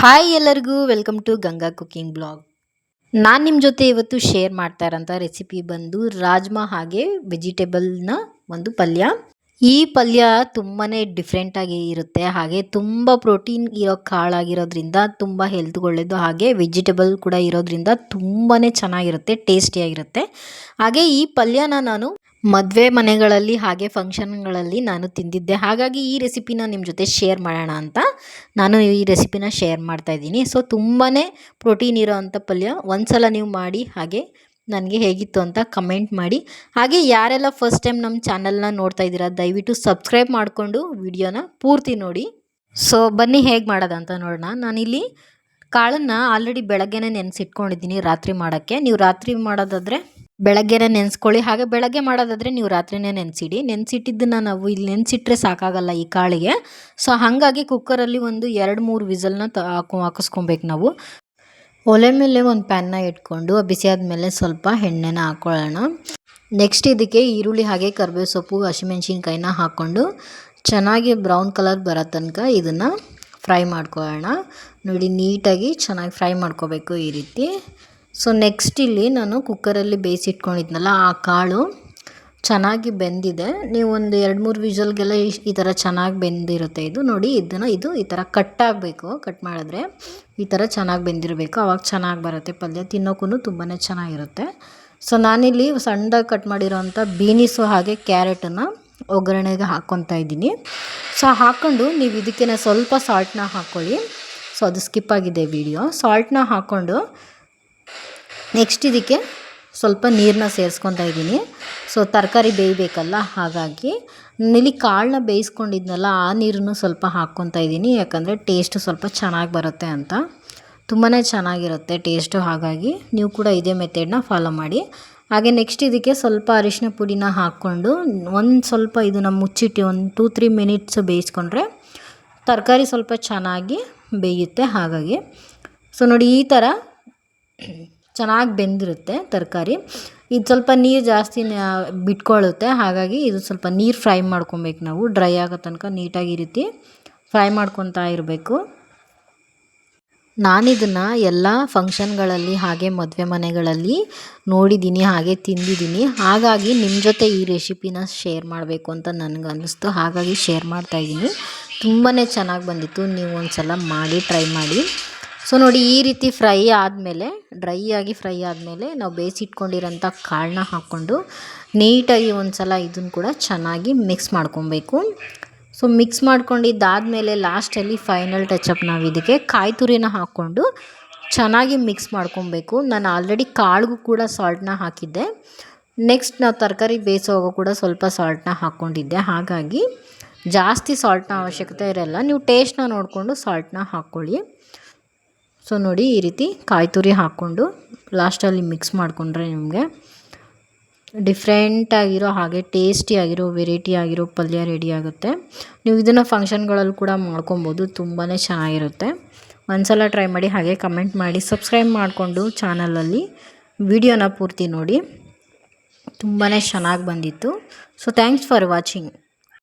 Hi ಎಲ್ಲರಿಗೂ, welcome to Ganga cooking blog. ನಾನು ನಿಮ್ಮ ಜೊತೆ ಇವತ್ತು ಶೇರ್ ಮಾಡ್ತಾ ಇರೋಂಥ ರೆಸಿಪಿ ಬಂದು ರಾಜ್ಮಾ ಹಾಗೆ ವೆಜಿಟೇಬಲ್ನ ಒಂದು ಪಲ್ಯ. ಈ ಪಲ್ಯ ತುಂಬಾ ಡಿಫ್ರೆಂಟಾಗಿ ಇರುತ್ತೆ. ಹಾಗೆ ತುಂಬ ಪ್ರೋಟೀನ್ ಇರೋ ಕಾಳಾಗಿರೋದ್ರಿಂದ, ತುಂಬ ಹೆಲ್ತ್ ಒಳ್ಳೆಯದು ಹಾಗೆ ವೆಜಿಟೇಬಲ್ ಕೂಡ ಇರೋದ್ರಿಂದ ತುಂಬಾ ಚೆನ್ನಾಗಿರುತ್ತೆ, ಟೇಸ್ಟಿಯಾಗಿರುತ್ತೆ. ಹಾಗೆ ಈ ಪಲ್ಯನ ನಾನು ಮದುವೆ ಮನೆಗಳಲ್ಲಿ ಹಾಗೆ ಫಂಕ್ಷನ್ಗಳಲ್ಲಿ ನಾನು ತಿಂದಿದ್ದೆ. ಹಾಗಾಗಿ ಈ ರೆಸಿಪಿನ ನಿಮ್ಮ ಜೊತೆ ಶೇರ್ ಮಾಡೋಣ ಅಂತ ನಾನು ಈ ರೆಸಿಪಿನ ಶೇರ್ ಮಾಡ್ತಾ ಇದ್ದೀನಿ. ಸೊ ತುಂಬಾ ಪ್ರೋಟೀನ್ ಇರೋ ಅಂಥ ಪಲ್ಯ ಒಂದು ಸಲ ನೀವು ಮಾಡಿ ಹಾಗೆ ನನಗೆ ಹೇಗಿತ್ತು ಅಂತ ಕಮೆಂಟ್ ಮಾಡಿ. ಹಾಗೆ ಯಾರೆಲ್ಲ ಫಸ್ಟ್ ಟೈಮ್ ನಮ್ಮ ಚಾನಲ್ನ ನೋಡ್ತಾ ಇದ್ದೀರಾ, ದಯವಿಟ್ಟು ಸಬ್ಸ್ಕ್ರೈಬ್ ಮಾಡಿಕೊಂಡು ವಿಡಿಯೋನ ಪೂರ್ತಿ ನೋಡಿ. ಸೊ ಬನ್ನಿ ಹೇಗೆ ಮಾಡೋದಂತ ನೋಡೋಣ. ನಾನಿಲ್ಲಿ ಕಾಳನ್ನು ಆಲ್ರೆಡಿ ಬೆಳಗ್ಗೆನೇ ನೆನೆಸಿಟ್ಕೊಂಡಿದ್ದೀನಿ ರಾತ್ರಿ ಮಾಡೋಕ್ಕೆ. ನೀವು ರಾತ್ರಿ ಮಾಡೋದಾದರೆ ಬೆಳಗ್ಗೆನೇ ನೆನೆಸ್ಕೊಳ್ಳಿ. ಹಾಗೆ ಬೆಳಗ್ಗೆ ಮಾಡೋದಾದರೆ ನೀವು ರಾತ್ರಿನೇ ನೆನೆಸಿಡಿ. ನೆನೆಸಿಟ್ಟಿದ್ದನ್ನು ನಾವು ಇಲ್ಲಿ ನೆನೆಸಿಟ್ರೆ ಸಾಕಾಗಲ್ಲ ಈ ಕಾಳಿಗೆ. ಸೊ ಹಾಗಾಗಿ ಕುಕ್ಕರಲ್ಲಿ ಒಂದು ಎರಡು ಮೂರು ವಿಸಲ್ನ ತ ಹಾಕೊ ಹಾಕಿಸ್ಕೊಬೇಕು ನಾವು. ಒಲೆ ಮೇಲೆ ಒಂದು ಪ್ಯಾನ್ನ ಇಟ್ಕೊಂಡು, ಬಿಸಿ ಆದಮೇಲೆ ಸ್ವಲ್ಪ ಎಣ್ಣೆನ ಹಾಕ್ಕೊಳ್ಳೋಣ ನೆಕ್ಸ್ಟ್ ಇದಕ್ಕೆ ಈರುಳ್ಳಿ ಹಾಗೆ ಕರಿಬೇವು ಸೊಪ್ಪು, ಹಸಿಮೆಣ್ಸಿನ್ಕಾಯಿನ ಹಾಕ್ಕೊಂಡು, ಚೆನ್ನಾಗಿ ಬ್ರೌನ್ ಕಲರ್ ಬರೋ ತನಕ ಇದನ್ನು ಫ್ರೈ ಮಾಡ್ಕೊಳ್ಳೋಣ. ನೋಡಿ, ನೀಟಾಗಿ ಚೆನ್ನಾಗಿ ಫ್ರೈ ಮಾಡ್ಕೋಬೇಕು ಈ ರೀತಿ. ಸೊ ನೆಕ್ಸ್ಟ್ ಇಲ್ಲಿ ನಾನು ಕುಕ್ಕರಲ್ಲಿ ಬೇಯಿಸಿಟ್ಕೊಂಡಿದ್ನಲ್ಲ ಆ ಕಾಳು ಚೆನ್ನಾಗಿ ಬೆಂದಿದೆ. ನೀವು ಒಂದು ಎರಡು ಮೂರು ವಿಷಲ್ಗೆಲ್ಲ ಈ ಥರ ಚೆನ್ನಾಗಿ ಬೆಂದಿರುತ್ತೆ ಇದು. ನೋಡಿ, ಇದನ್ನು ಇದು ಈ ಥರ ಕಟ್ ಆಗಬೇಕು. ಕಟ್ ಮಾಡಿದ್ರೆ ಈ ಥರ ಚೆನ್ನಾಗಿ ಬೆಂದಿರಬೇಕು. ಆವಾಗ ಚೆನ್ನಾಗಿ ಬರುತ್ತೆ. ಪಲ್ಯ ತಿನ್ನೋಕ್ಕೂ ತುಂಬಾ ಚೆನ್ನಾಗಿರುತ್ತೆ. ಸೊ ನಾನಿಲ್ಲಿ ಸಣ್ಣದಾಗಿ ಕಟ್ ಮಾಡಿರೋವಂಥ ಬೀನಿಸು ಹಾಗೆ ಕ್ಯಾರೆಟನ್ನು ಒಗ್ಗರಣೆಗೆ ಹಾಕ್ಕೊತಾ ಇದ್ದೀನಿ. ಸೊ ಹಾಕ್ಕೊಂಡು ನೀವು ಇದಕ್ಕೆ ಸ್ವಲ್ಪ ಸಾಲ್ಟನ್ನ ಹಾಕ್ಕೊಳ್ಳಿ. ಸೊ ಅದು ಸ್ಕಿಪ್ ಆಗಿದೆ ವಿಡಿಯೋ ಸಾಲ್ಟನ್ನ ಹಾಕ್ಕೊಂಡು ನೆಕ್ಸ್ಟ್ ಇದಕ್ಕೆ ಸ್ವಲ್ಪ ನೀರನ್ನ ಸೇರಿಸ್ಕೊತಾ ಇದ್ದೀನಿ. ಸೊ ತರಕಾರಿ ಬೇಯಬೇಕಲ್ಲ, ಹಾಗಾಗಿ ಇಲ್ಲಿ ಕಾಳನ್ನ ಬೇಯಿಸ್ಕೊಂಡಿದ್ನಲ್ಲ, ಆ ನೀರನ್ನು ಸ್ವಲ್ಪ ಹಾಕ್ಕೊತಾ ಇದ್ದೀನಿ. ಯಾಕಂದರೆ ಟೇಸ್ಟ್ ಸ್ವಲ್ಪ ಚೆನ್ನಾಗಿ ಬರುತ್ತೆ ಅಂತ. ತುಂಬಾ ಚೆನ್ನಾಗಿರುತ್ತೆ ಟೇಸ್ಟು ಹಾಗಾಗಿ ನೀವು ಕೂಡ ಇದೇ ಮೆಥಡ್ನ ಫಾಲೋ ಮಾಡಿ. ಹಾಗೆ ನೆಕ್ಸ್ಟ್ ಇದಕ್ಕೆ ಸ್ವಲ್ಪ ಅರಿಶಿನ ಪುಡಿನ ಹಾಕ್ಕೊಂಡು ಒಂದು ಸ್ವಲ್ಪ ಇದನ್ನು ಮುಚ್ಚಿಟ್ಟು ಒಂದು ಟೂ ತ್ರೀ ಮಿನಿಟ್ಸ್ ಬೇಯಿಸ್ಕೊಂಡ್ರೆ ತರಕಾರಿ ಸ್ವಲ್ಪ ಚೆನ್ನಾಗಿ ಬೇಯುತ್ತೆ, ಹಾಗಾಗಿ. ಸೊ ನೋಡಿ ಈ ಥರ ಚೆನ್ನಾಗಿ ಬೆಂದಿರುತ್ತೆ ತರಕಾರಿ. ಇದು ಸ್ವಲ್ಪ ನೀರು ಜಾಸ್ತಿ ಬಿಟ್ಕೊಳ್ಳುತ್ತೆ ಹಾಗಾಗಿ ಇದು ಸ್ವಲ್ಪ ನೀರು ಫ್ರೈ ಮಾಡ್ಕೊಬೇಕು ನಾವು. ಡ್ರೈ ಆಗೋ ತನಕ ನೀಟಾಗಿ ರೀತಿ ಫ್ರೈ ಮಾಡ್ಕೊತಾ ಇರಬೇಕು. ನಾನಿದನ್ನು ಎಲ್ಲ ಫಂಕ್ಷನ್ಗಳಲ್ಲಿ ಹಾಗೆ ಮದುವೆ ಮನೆಗಳಲ್ಲಿ ನೋಡಿದ್ದೀನಿ ಹಾಗೆ ತಿಂದಿದ್ದೀನಿ ಹಾಗಾಗಿ ನಿಮ್ಮ ಜೊತೆ ಈ ರೆಸಿಪಿನ ಶೇರ್ ಮಾಡಬೇಕು ಅಂತ ನನಗೆ ಅನ್ನಿಸ್ತು ಹಾಗಾಗಿ ಶೇರ್ ಮಾಡ್ತಾಯಿದ್ದೀನಿ ತುಂಬಾ ಚೆನ್ನಾಗಿ ಬಂದಿತ್ತು. ನೀವು ಒಂದು ಸಲ ಮಾಡಿ, ಟ್ರೈ ಮಾಡಿ. ಸೊ ನೋಡಿ ಈ ರೀತಿ ಫ್ರೈ ಆದಮೇಲೆ ಡ್ರೈ ಆಗಿ ಫ್ರೈ ಆದಮೇಲೆ ನಾವು ಬೇಯಿಸಿಟ್ಕೊಂಡಿರೋಂಥ ಕಾಳನ್ನ ಹಾಕ್ಕೊಂಡು ನೀಟಾಗಿ ಒಂದು ಸಲ ಇದನ್ನು ಕೂಡ ಚೆನ್ನಾಗಿ ಮಿಕ್ಸ್ ಮಾಡ್ಕೊಬೇಕು. ಸೊ ಮಿಕ್ಸ್ ಮಾಡ್ಕೊಂಡಿದ್ದಾದಮೇಲೆ ಲಾಸ್ಟಲ್ಲಿ ಫೈನಲ್ ಟಚಪ್ ನಾವು ಇದಕ್ಕೆ ಕಾಯಿ ತುರಿನ ಹಾಕ್ಕೊಂಡು ಚೆನ್ನಾಗಿ ಮಿಕ್ಸ್ ಮಾಡ್ಕೊಬೇಕು. ನಾನು ಆಲ್ರೆಡಿ ಕಾಳಿಗೂ ಕೂಡ ಸಾಲ್ಟನ್ನ ಹಾಕಿದ್ದೆ. ನೆಕ್ಸ್ಟ್ ನಾವು ತರಕಾರಿ ಬೇಯಿಸೋವಾಗ ಕೂಡ ಸ್ವಲ್ಪ ಸಾಲ್ಟನ್ನ ಹಾಕ್ಕೊಂಡಿದ್ದೆ. ಹಾಗಾಗಿ ಜಾಸ್ತಿ ಸಾಲ್ಟ್ನ ಅವಶ್ಯಕತೆ ಇರಲ್ಲ. ನೀವು ಟೇಸ್ಟ್ನ ನೋಡಿಕೊಂಡು ಸಾಲ್ಟನ್ನ ಹಾಕ್ಕೊಳ್ಳಿ. ಸೊ ನೋಡಿ ಈ ರೀತಿ ಕಾಯಿ ತುರಿ ಹಾಕ್ಕೊಂಡು ಲಾಸ್ಟಲ್ಲಿ ಮಿಕ್ಸ್ ಮಾಡಿಕೊಂಡ್ರೆ ನಿಮಗೆ ಡಿಫ್ರೆಂಟಾಗಿರೋ ಹಾಗೆ ಟೇಸ್ಟಿ ಆಗಿರೋ ವೆರೈಟಿ ಆಗಿರೋ ಪಲ್ಯ ರೆಡಿ ಆಗುತ್ತೆ. ನೀವು ಇದನ್ನು ಫಂಕ್ಷನ್ಗಳಲ್ಲಿ ಕೂಡ ಮಾಡ್ಕೊಬೋದು ತುಂಬಾ ಚೆನ್ನಾಗಿರುತ್ತೆ. ಒಂದ್ಸಲ ಟ್ರೈ ಮಾಡಿ ಹಾಗೆ ಕಮೆಂಟ್ ಮಾಡಿ ಸಬ್ಸ್ಕ್ರೈಬ್ ಮಾಡಿಕೊಂಡು ಚಾನಲಲ್ಲಿ ವಿಡಿಯೋನ ಪೂರ್ತಿ ನೋಡಿ. ತುಂಬಾ ಚೆನ್ನಾಗಿ ಬಂದಿತ್ತು. So thanks for watching